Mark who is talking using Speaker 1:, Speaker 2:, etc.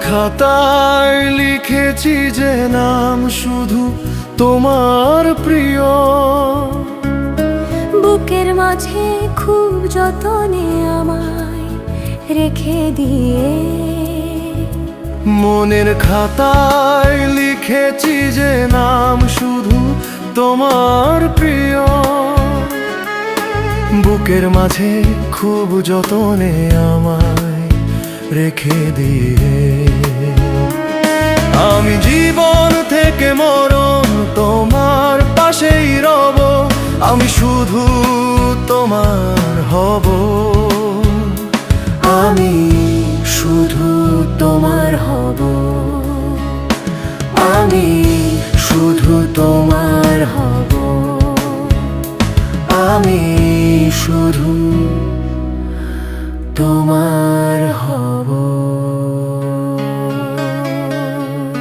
Speaker 1: খাতায় লিখেছি যে নাম শুধু তোমার প্রিয়।
Speaker 2: বুকের মাঝে খুব যতনে আমায় রেখে দিয়ে।
Speaker 1: মনের খাতায় লিখেছি যে নাম শুধু তোমার প্রিয়। বুকের মাঝে খুব যতনে আমায় রেখে দিয়ে। আমি জীবন থেকে মরণ তোমার পাশেই রব, আমি শুধু তোমার হব। আমি শুধু তোমার হব। আমি শুধু তোমার হব। আমি শুধু হব